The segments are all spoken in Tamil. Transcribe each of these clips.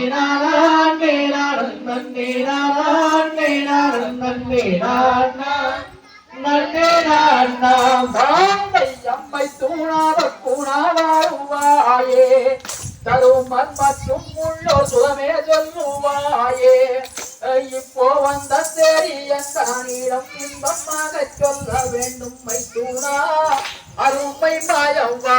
நன்னே நானே நானே நன்னே நானே நானே நன்னே தாந்தை அம்மை தூணாத கூணாவாயே தருமன் மற்றும் உள்ளோர் சுகமே சொல்லுவாயே இப்போ வந்த தேடி இன்பமாக சொல்ல வேண்டும் அருமை மாயவா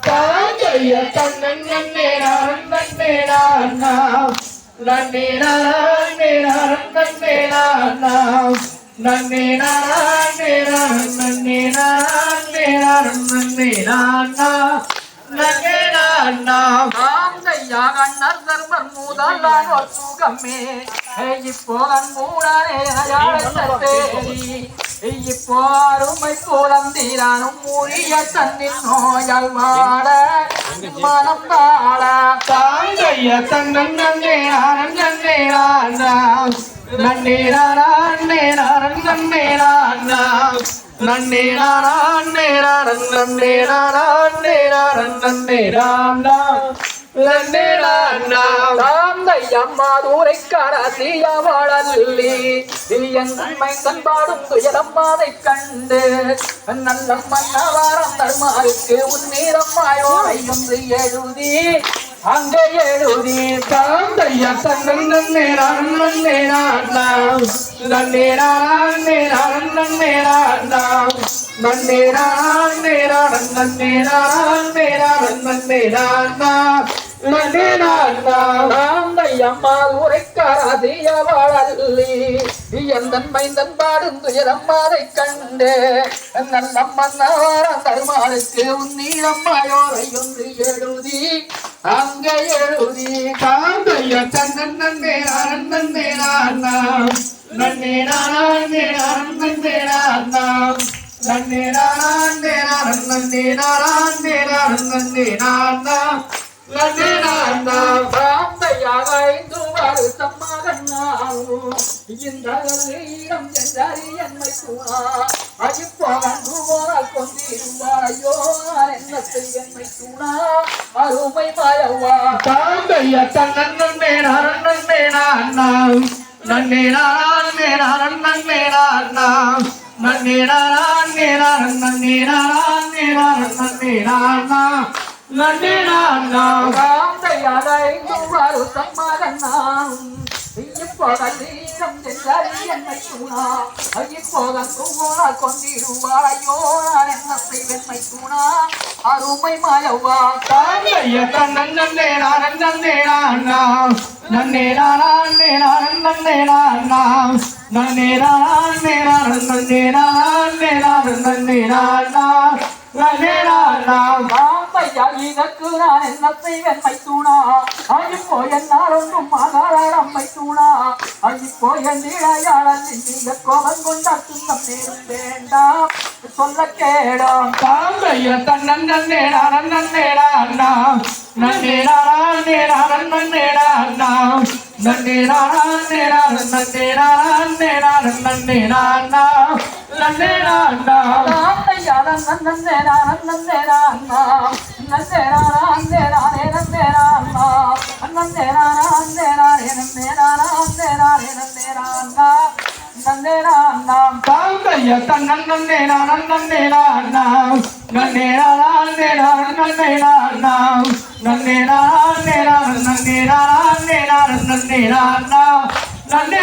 நோயோட மனம் தாழ தாங்கைய தன்னன் நன்னே நான் நன்னே நானா நன்னே நானே நான் நன்னே நானா கண்ணர் தர்மன் மூதான சுகமே இப்போ தேடி இப்போ அருமை கூலம் தீரானும் மூடிய தன்னின் நோயால் வாட. மனம் தாழ தாங்கைய நன்னே நான் நன்னே நானா நன்னே நானே நன்னே நானா நன்னே நானே நான் நன்னே நானே நான் நன்னே நானா நன்னே நானா அம்மா தூரை காராசிய வாழல்லி என் கண்பாடும் துயரம் அதை கண்டு என்று எழுதி. அங்கே எழுதி தாந்தைய தன்னன் நன்னே நான் நன்னே நானா நன்னே நானே நான் நன்னே நானா நன்னே நானே நான் நன்னே நானே மைந்தன் பாடும் துயரம் கண்டு. நல்ல தருமாளுக்கு தர்மாருக்கு உன்னீரம்மாயோரை ஒன்று எழுதி. அங்கே எழுதி தாந்தைய தன்னன் நன்னே நான் நன்னே நன்னே நானே நான் நன்னே நன்னே நானே நான் நன்னே நானே நான் நன்னே நானா நன்னே ஐந்து வருஷம் இந்த ஈரம் சென்றாரி என்னை கூணா அழிப்பகன்று போனால் கொண்டிருவாயோ நான் என்னை கூணா அருமை மாயவா தாந்தைய தன்னன் நன்னே நான் நன்னே நானா நன்னே நானே நான் நன்னே நானா நன்னே நானே நான் நன்னே நானே நான் நன்னே நானா நன்னே நானா பிராந்தையாக ஐந்து இப்போதீரம் சென்றாரி என்னை கூணா அழிப்பகன்று போனால் கொண்டிருவாயோ நான் என்ன செய்ய என்னை கூணா அருமை மாயவா தாந்தைய தன்னன் நன்னே நான் நன்னே நானா நன்னே நானே நான் நன்னே நானா நன்னே நானே நான் நன்னே மாம்பையா இதற்கு நான் என்ன செய்வேன் மைத்தூணா அழிப்போ என்னால் ஒன்றும் ஆகாரால் அம்மை தூணா? அழிப்போ என் இளையாளன் நீங்க கோபம் கொண்ட துன்பம் நேரும் வேண்டாம். சொல்ல கேடும். தாந்தைய தன்னன் நன்னே நான் நன்னே நானா நன்னே நானே நான் நன்னே நானா நன்னே நானே நான் நன்னே நானே நான் நன்னே